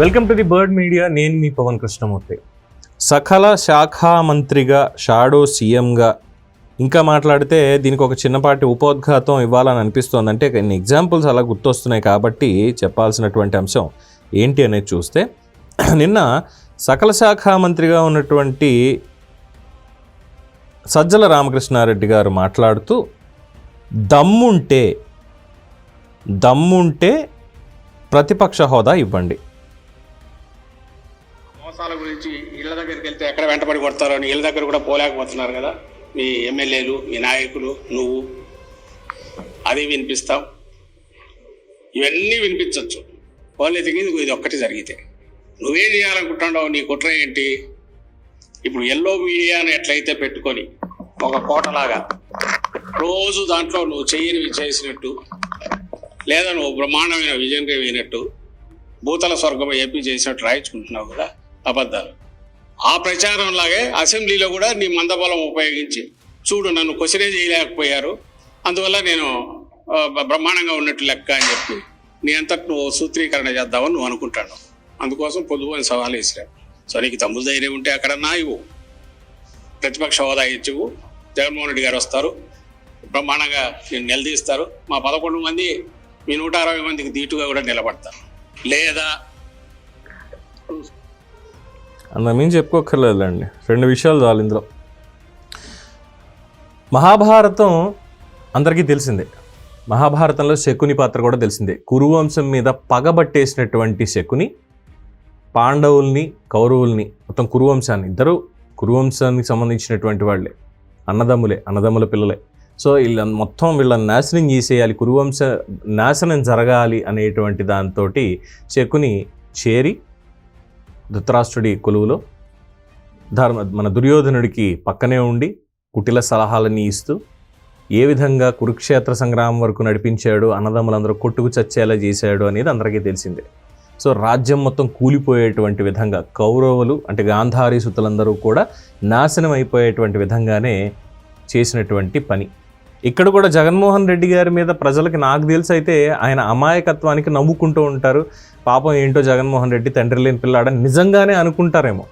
Welcome to the Bird Media నేను మీ పవన్ కృష్ణమూర్తి. సకల శాఖా మంత్రిగా షాడో సీఎంగా ఇంకా మాట్లాడితే దీనికి ఒక చిన్నపాటి ఉపోద్ఘాతం ఇవ్వాలని అనిపిస్తోంది. అంటే కొన్ని ఎగ్జాంపుల్స్ అలా గుర్తొస్తున్నాయి కాబట్టి చెప్పాల్సినటువంటి అంశం ఏంటి అనేది చూస్తే నిన్న సకల శాఖా మంత్రిగా ఉన్నటువంటి సజ్జల రామకృష్ణారెడ్డి గారు మాట్లాడుతూ దమ్ముంటే దమ్ముంటే ప్రతిపక్ష హోదా ఇవ్వండి. మోసాల గురించి ఇళ్ళ దగ్గరికి వెళ్తే ఎక్కడ వెంటబడి కొడతారో అని ఇళ్ళ దగ్గర కూడా పోలేకపోతున్నారు కదా. మీ ఎమ్మెల్యేలు మీ నాయకులు నువ్వు. అది వినిపిస్తావు. ఇవన్నీ వినిపించవచ్చు ఓన్లీ థింగ్ ఇది ఒక్కటి జరిగితే. నువ్వేం చేయాలనుకుంటున్నావు? నీ కుట్ర ఏంటి? ఇప్పుడు ఎల్లో మీడియాను ఎట్లయితే పెట్టుకొని ఒక కోటలాగా రోజు దాంట్లో నువ్వు చెయ్యనివి చేసినట్టు లేదా నువ్వు బ్రహ్మాండమైన విజయం అయినట్టు భూతల స్వర్గం ఏపీ చేసినట్టు రాయించుకుంటున్నావు కదా. అబద్ధాలు. ఆ ప్రచారం లాగే అసెంబ్లీలో కూడా నీ మందబలం ఉపయోగించి చూడు నన్ను క్వశ్చనే చేయలేకపోయారు. అందువల్ల నేను బ్రహ్మాండంగా ఉన్నట్టు లెక్క అని చెప్పి నీ అంతటి నువ్వు సూత్రీకరణ చేద్దామని నువ్వు అనుకుంటాను. అందుకోసం పొదుపు అని సవాల్ సో నీకు తమ్ముడు ధైర్యం ఉంటే అక్కడన్నా ఇవ్వు. ప్రతిపక్ష హోదా ఇచ్చువు జగన్మోహన్ రెడ్డి గారు వస్తారు. బ్రహ్మాండంగా నేను నిలదీస్తారు. మా పదకొండు మంది మీ నూట అరవై మందికి దీటుగా కూడా నిలబడతారు. లేదా అంత మేము చెప్పుకోక్కర్లేదులేండి. రెండు విషయాలు చాలు ఇందులో. మహాభారతం అందరికీ తెలిసిందే. మహాభారతంలో శకుని పాత్ర కూడా తెలిసిందే. కురువంశం మీద పగబట్టేసినటువంటి శకుని పాండవుల్ని కౌరవుల్ని మొత్తం కురువంశాన్ని ఇద్దరు కురువంశానికి సంబంధించినటువంటి వాళ్ళే. అన్నదమ్ములే అన్నదమ్ముల పిల్లలే. సో వీళ్ళ మొత్తం వీళ్ళని నాశనం చేసేయాలి కురువంశ నాశనం జరగాలి అనేటువంటి దాంతో శకుని చేరి ధృతరాష్ట్రుడి కొలువులో ధర్మ మన దుర్యోధనుడికి పక్కనే ఉండి కుటిల సలహాలని ఇస్తూ ఏ విధంగా కురుక్షేత్ర సంగ్రామం వరకు నడిపించాడు అన్నదమ్ములందరూ కొట్టుకు చచ్చేలా చేశాడు అనేది అందరికీ తెలిసిందే. సో రాజ్యం మొత్తం కూలిపోయేటువంటి విధంగా కౌరవులు అంటే గాంధారీ సుతులందరూ కూడా నాశనం అయిపోయేటువంటి విధంగానే చేసినటువంటి పని. ఇక్కడ కూడా జగన్మోహన్ రెడ్డి గారి మీద ప్రజలకి నాకు తెలిసి అయితే ఆయన అమాయకత్వానికి నవ్వుకుంటూ ఉంటారు. పాపం ఏంటో జగన్మోహన్ రెడ్డి తండ్రి లేని పిల్లాడని నిజంగానే అనుకుంటారేమో.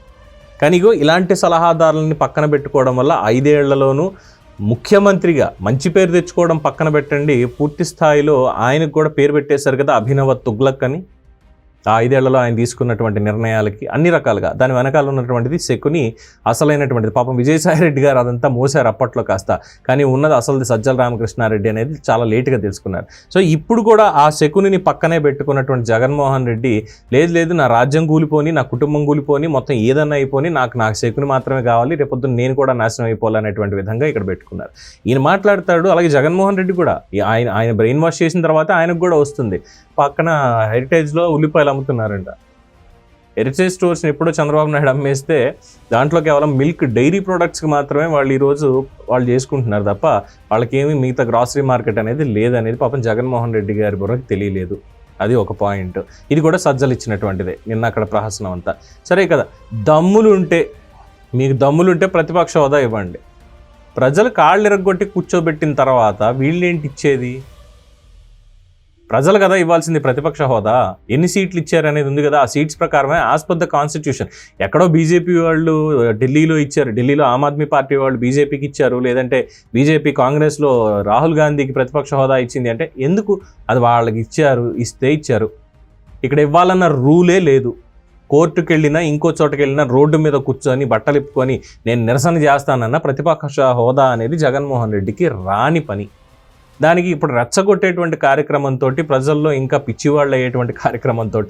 కానీ ఇగో ఇలాంటి సలహాదారులని పక్కన పెట్టుకోవడం వల్ల ఐదేళ్ళలోనూ ముఖ్యమంత్రిగా మంచి పేరు తెచ్చుకోవడం పక్కన పెట్టండి. పూర్తి స్థాయిలో ఆయనకు కూడా పేరు పెట్టేశారు కదా అభినవ తుగ్లక్ అని. ఆ ఐదేళ్ళలో ఆయన తీసుకున్నటువంటి నిర్ణయాలకి అన్ని రకాలుగా దాని వెనకాల ఉన్నటువంటిది శకుని అసలైనటువంటిది. పాపం విజయసాయి రెడ్డి గారు అదంతా మోసారు అప్పట్లో కాస్త. కానీ ఉన్నది అసలు సజ్జల రామకృష్ణారెడ్డి అనేది చాలా లేటుగా తెలుసుకున్నారు. సో ఇప్పుడు కూడా ఆ శకునిని పక్కనే పెట్టుకున్నటువంటి జగన్మోహన్ రెడ్డి లేదు లేదు నా రాజ్యం కూలిపోని నా కుటుంబం కూలిపోని మొత్తం ఏదన్నా అయిపోని నాకు నాకు శకుని మాత్రమే కావాలి రేపొద్దున నేను కూడా నాశనం అయిపోవాలనేటువంటి విధంగా ఇక్కడ పెట్టుకున్నారు. ఈయన మాట్లాడతాడు అలాగే జగన్మోహన్ రెడ్డి కూడా. ఆయన ఆయన బ్రెయిన్ వాష్ చేసిన తర్వాత ఆయనకు కూడా వస్తుంది. పక్కన హెరిటేజ్లో ఉల్లిపాయలు అమ్ముతున్నారంట. హెరిటేజ్ స్టోర్స్ని ఎప్పుడో చంద్రబాబు నాయుడు అమ్మేస్తే దాంట్లో కేవలం మిల్క్ డైరీ ప్రోడక్ట్స్కి మాత్రమే వాళ్ళు ఈరోజు వాళ్ళు చేసుకుంటున్నారు తప్ప వాళ్ళకేమి మిగతా గ్రాసరీ మార్కెట్ అనేది లేదనేది పాపం జగన్మోహన్ రెడ్డి గారి బుర్రకి తెలియలేదు. అది ఒక పాయింట్. ఇది కూడా సజ్జలు ఇచ్చినటువంటిదే నిన్న అక్కడ ప్రహసనం అంతా. సరే కదా దమ్ములు ఉంటే మీకు దమ్ములుంటే ప్రతిపక్ష హోదా ఇవ్వండి. ప్రజలు కాళ్ళు ఇరగొట్టి కూర్చోబెట్టిన తర్వాత వీళ్ళేంటి ఇచ్చేది? ప్రజలు కదా ఇవ్వాల్సింది ప్రతిపక్ష హోదా. ఎన్ని సీట్లు ఇచ్చారు అనేది ఉంది కదా. ఆ సీట్స్ ప్రకారమే యాజ్ పర్ ద కాన్స్టిట్యూషన్ ఎక్కడో బీజేపీ వాళ్ళు ఢిల్లీలో ఇచ్చారు. ఢిల్లీలో ఆమ్ ఆద్మీ పార్టీ వాళ్ళు బీజేపీకి ఇచ్చారు. లేదంటే బీజేపీ కాంగ్రెస్లో రాహుల్ గాంధీకి ప్రతిపక్ష హోదా ఇచ్చింది అంటే ఎందుకు? అది వాళ్ళకి ఇచ్చారు ఇస్తే ఇచ్చారు. ఇక్కడ ఇవ్వాలన్న రూలే లేదు. కోర్టుకు వెళ్ళినా ఇంకో చోటకి వెళ్ళినా రోడ్డు మీద కూర్చొని బట్టలు ఇప్పుకొని నేను నిరసన చేస్తానన్న ప్రతిపక్ష హోదా అనేది జగన్మోహన్ రెడ్డికి రాని పని. దానికి ఇప్పుడు రెచ్చగొట్టేటువంటి కార్యక్రమంతో ప్రజల్లో ఇంకా పిచ్చివాళ్ళు అయ్యేటువంటి కార్యక్రమంతో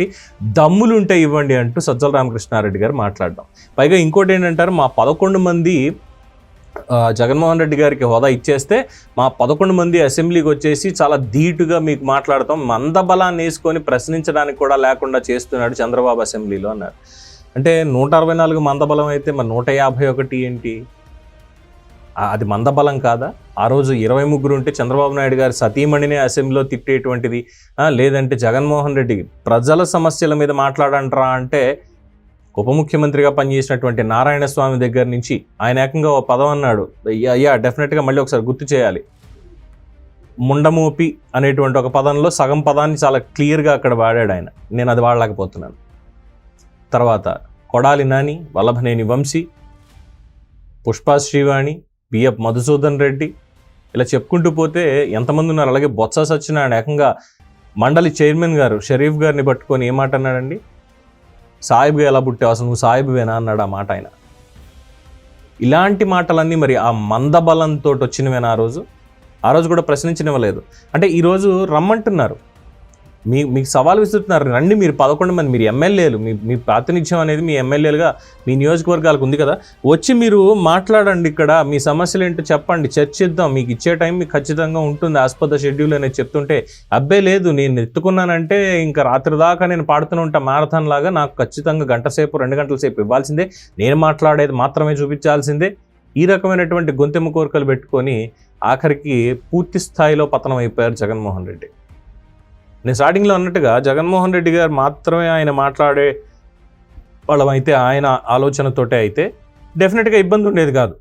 దమ్ములుంటే ఇవ్వండి అంటూ సజ్జల రామకృష్ణారెడ్డి గారు మాట్లాడడం. పైగా ఇంకోటి ఏంటంటారు మా పదకొండు మంది జగన్మోహన్ రెడ్డి గారికి హోదా ఇచ్చేస్తే మా పదకొండు మంది అసెంబ్లీకి వచ్చేసి చాలా ధీటుగా మీకు మాట్లాడతాం. మందబలాన్ని వేసుకొని ప్రశ్నించడానికి కూడా లేకుండా చేస్తున్నాడు చంద్రబాబు అసెంబ్లీలో అన్నారు. అంటే నూట అరవై నాలుగు మందబలం అయితే మరి నూట యాభై ఒకటి ఏంటి? అది మందబలం కాదా? ఆ రోజు ఇరవై ముగ్గురు ఉంటే చంద్రబాబు నాయుడు గారి సతీమణినే అసెంబ్లీలో తిట్టేటువంటిది. లేదంటే జగన్మోహన్ రెడ్డి ప్రజల సమస్యల మీద మాట్లాడంటారా అంటే ఉప ముఖ్యమంత్రిగా పనిచేసినటువంటి నారాయణ స్వామి దగ్గర నుంచి ఆయన ఏకంగా ఓ పదం అన్నాడు. అయ్యా డెఫినెట్గా మళ్ళీ ఒకసారి గుర్తు చేయాలి. ముండమోపి అనేటువంటి ఒక పదంలో సగం పదాన్ని చాలా క్లియర్గా అక్కడ వాడాడు ఆయన. నేను అది వాడలేకపోతున్నాను. తర్వాత కొడాలి నాని వల్లభనేని వంశీ పుష్పా శ్రీవాణి బిఎఫ్ మధుసూదన్ రెడ్డి ఇలా చెప్పుకుంటూ పోతే ఎంతమంది ఉన్నారు? అలాగే బొత్స సత్యనారాయణ ఏకంగా మండలి చైర్మన్ గారు షరీఫ్ గారిని పట్టుకొని ఏమాట మాట అన్నాడండి? సాయిబ్గా ఎలా పుట్టావు? అసలు నువ్వు సాయిబ్వేనా అన్నాడు ఆ మాట ఆయన. ఇలాంటి మాటలన్నీ మరి ఆ మందబలంతో వచ్చినవేనా ఆ రోజు? ఆ రోజు కూడా ప్రశ్నించనివ్వలేదు. అంటే ఈరోజు రమ్మంటున్నారు. మీ మీకు సవాల్ విసురుతున్నారు. రండి మీరు పదకొండు మంది మీరు ఎమ్మెల్యేలు మీ మీ ప్రాతినిధ్యం అనేది మీ ఎమ్మెల్యేలుగా మీ నియోజకవర్గాలకు ఉంది కదా. వచ్చి మీరు మాట్లాడండి ఇక్కడ మీ సమస్యలు ఏంటో చెప్పండి చర్చిద్దాం మీకు ఇచ్చే టైం మీకు ఖచ్చితంగా ఉంటుంది ఆస్పద షెడ్యూల్ అనేది చెప్తుంటే అబ్బే లేదు నేను ఎత్తుకున్నానంటే ఇంకా రాత్రి దాకా నేను పాడుతూనే ఉంటా మారథాన్ లాగా నాకు ఖచ్చితంగా గంట సేపు రెండు గంటల సేపు ఇవ్వాల్సిందే. నేను మాట్లాడేది మాత్రమే చూపించాల్సిందే. ఈ రకమైనటువంటి గొంతెమ్మ కోరికలు పెట్టుకొని ఆఖరికి పూర్తి స్థాయిలో పతనం అయిపోయారు జగన్మోహన్ రెడ్డి. నేను స్టార్టింగ్లో అన్నట్టుగా జగన్మోహన్ రెడ్డి గారు మాత్రమే ఆయన మాట్లాడే వాళ్ళమైతే ఆయన ఆలోచనతోటే అయితే డెఫినెట్గా ఇబ్బంది ఉండేది కాదు.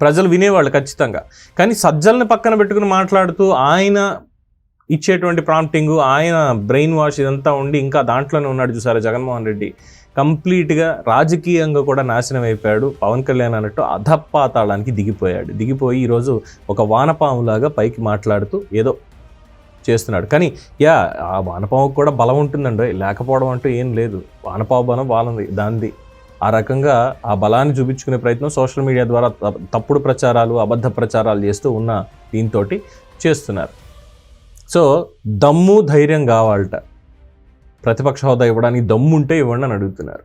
ప్రజలు వినేవాళ్ళు ఖచ్చితంగా. కానీ సజ్జల్ని పక్కన పెట్టుకుని మాట్లాడుతూ ఆయన ఇచ్చేటువంటి ప్రాంప్టింగ్ ఆయన బ్రెయిన్ వాష్ ఇదంతా ఉండి ఇంకా దాంట్లోనే ఉన్నాడు చూసారా జగన్మోహన్ రెడ్డి. కంప్లీట్గా రాజకీయంగా కూడా నాశనం అయిపోయాడు. పవన్ కళ్యాణ్ అన్నట్టు అధపాతాళానికి దిగిపోయాడు. దిగిపోయి ఈరోజు ఒక వానపాములాగా పైకి మాట్లాడుతూ ఏదో చేస్తున్నాడు. కానీ యా ఆ వానపాముకు కూడా బలం ఉంటుందండి లేకపోవడం అంటూ ఏం లేదు. వానపావు బలం బాగుంది దాంది ఆ రకంగా ఆ బలాన్ని చూపించుకునే ప్రయత్నం సోషల్ మీడియా ద్వారా తప్పుడు ప్రచారాలు అబద్ధ ప్రచారాలు చేస్తూ ఉన్న దీంతో చేస్తున్నారు. సో దమ్ము ధైర్యం కావాలట. ప్రతిపక్ష హోదా ఇవ్వడానికి దమ్ము ఉంటే ఇవ్వండి అని అడుగుతున్నారు.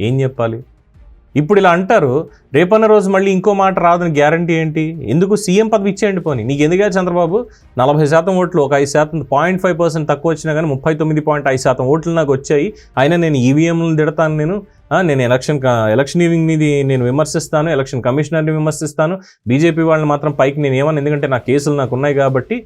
ఏం చెప్పాలి? ఇప్పుడు ఇలా అంటారు రేపన్న రోజు మళ్ళీ ఇంకో మాట రాదని గ్యారంటీ ఏంటి? ఎందుకు సీఎం పదవి ఇచ్చేయండి పోనీ? నీకు ఎందుకే చంద్రబాబు? నలభై శాతం ఓట్లు ఒక ఐదు శాతం పాయింట్ ఫైవ్ పర్సెంట్ తక్కువ వచ్చినా కానీ ముప్పై తొమ్మిది పాయింట్ ఐదు శాతం ఓట్లు నాకు వచ్చాయి. అయినా నేను ఈవీఎంలను తిడతాను నేను. నేను ఎలక్షన్ ఎలక్షనీరింగ్ని నేను విమర్శిస్తాను ఎలక్షన్ కమిషనర్ని విమర్శిస్తాను. బీజేపీ వాళ్ళని మాత్రం పైకి నేను ఏమని ఎందుకంటే నా కేసులు నాకు ఉన్నాయి కాబట్టి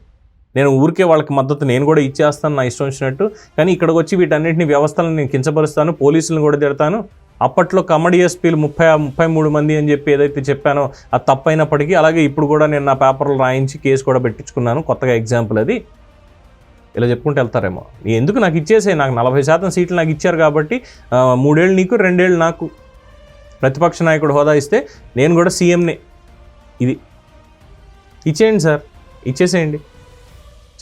నేను ఊరికే వాళ్ళకి మద్దతు నేను కూడా ఇచ్చేస్తాను నా ఇష్టం వచ్చినట్టు. కానీ ఇక్కడికి వచ్చి వీటన్నిటిని వ్యవస్థలను నేను కించపరుస్తాను పోలీసులను కూడా తిడతాను. అప్పట్లో కమడి ఎస్పీలు ముప్పై ముప్పై మూడు మంది అని చెప్పి ఏదైతే చెప్పానో అది తప్పైనప్పటికీ అలాగే ఇప్పుడు కూడా నేను నా పేపర్లు రాయించి కేసు కూడా పెట్టించుకున్నాను కొత్తగా ఎగ్జాంపుల్ అది. ఇలా చెప్పుకుంటూ వెళ్తారేమో. ఎందుకు నాకు ఇచ్చేసే నాకు నలభై శాతం సీట్లు నాకు ఇచ్చారు కాబట్టి మూడేళ్ళు నీకు రెండేళ్ళు నాకు. ప్రతిపక్ష నాయకుడు హోదా ఇస్తే నేను కూడా సీఎంనే. ఇది. ఇచ్చేయండి సార్. ఇచ్చేసేయండి.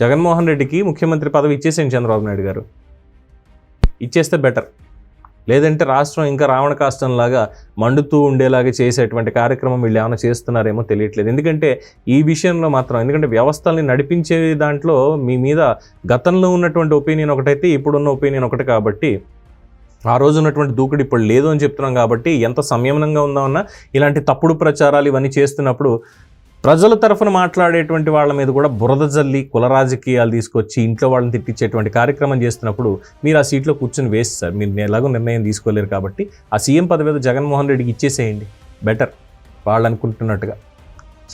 జగన్మోహన్ రెడ్డికి ముఖ్యమంత్రి పదవి ఇచ్చేసేయండి చంద్రబాబు నాయుడు గారు. ఇచ్చేస్తే బెటర్. లేదంటే రాష్ట్రం ఇంకా రావణ కాష్టంలాగా మండుతూ ఉండేలాగా చేసేటువంటి కార్యక్రమం వీళ్ళు ఏమైనా చేస్తున్నారేమో తెలియట్లేదు. ఎందుకంటే ఈ విషయంలో మాత్రం ఎందుకంటే వ్యవస్థల్ని నడిపించే దాంట్లో మీ మీద గతంలో ఉన్నటువంటి ఒపీనియన్ ఒకటైతే ఇప్పుడున్న ఒపీనియన్ ఒకటి కాబట్టి ఆ రోజు ఉన్నటువంటి దూకుడు ఇప్పుడు లేదు అని చెప్తున్నాం కాబట్టి ఎంత సంయమనంగా ఉందామన్నా ఇలాంటి తప్పుడు ప్రచారాలు ఇవన్నీ చేస్తున్నప్పుడు ప్రజల తరఫున మాట్లాడేటువంటి వాళ్ళ మీద కూడా బురద జల్లి కుల రాజకీయాలు తీసుకొచ్చి ఇంట్లో వాళ్ళని తిట్టించేటువంటి కార్యక్రమం చేస్తున్నప్పుడు మీరు ఆ సీట్లో కూర్చొని వేస్ట్ సార్. మీరు ఎలాగో నిర్ణయం తీసుకోలేరు కాబట్టి ఆ సీఎం పదవి మీద జగన్మోహన్ రెడ్డికి ఇచ్చేసేయండి. బెటర్ వాళ్ళు అనుకుంటున్నట్టుగా.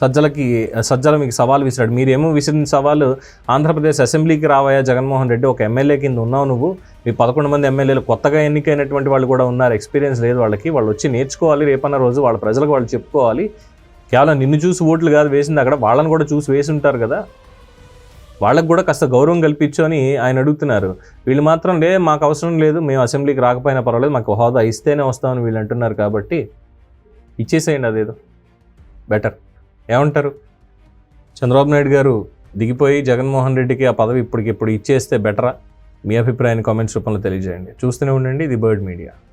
సజ్జలకి సజ్జల మీకు సవాల్ విసిరాడు. మీరేమో విసిరిన సవాలు ఆంధ్రప్రదేశ్ అసెంబ్లీకి రావాయా జగన్మోహన్ రెడ్డి ఒక ఎమ్మెల్యే కింద ఉన్నావు నువ్వు. మీ పదకొండు మంది ఎమ్మెల్యేలు కొత్తగా ఎన్నికైనటువంటి వాళ్ళు కూడా ఉన్నారు. ఎక్స్పీరియన్స్ లేదు వాళ్ళకి. వాళ్ళు వచ్చి నేర్చుకోవాలి. రేపన్న రోజు వాళ్ళ ప్రజలకు వాళ్ళు చెప్పుకోవాలి. కేవలం నిన్ను చూసి ఓట్లు కాదు వేసింది అక్కడ వాళ్ళని కూడా చూసి వేసి ఉంటారు కదా. వాళ్ళకు కూడా కాస్త గౌరవం కల్పించు అని ఆయన అడుగుతున్నారు. వీళ్ళు మాత్రం లే మాకు అవసరం లేదు మేము అసెంబ్లీకి రాకపోయినా పర్వాలేదు మాకు హోదా ఇస్తేనే వస్తామని వీళ్ళు అంటున్నారు కాబట్టి ఇచ్చేసేయండి అదేదో. బెటర్ ఏమంటారు? చంద్రబాబు నాయుడు గారు దిగిపోయి జగన్మోహన్ రెడ్డికి ఆ పదవి ఇప్పటికిప్పుడు ఇచ్చేస్తే బెటరా? మీ అభిప్రాయాన్ని కామెంట్స్ రూపంలో తెలియజేయండి. చూస్తూనే ఉండండి ఇది బర్డ్ మీడియా.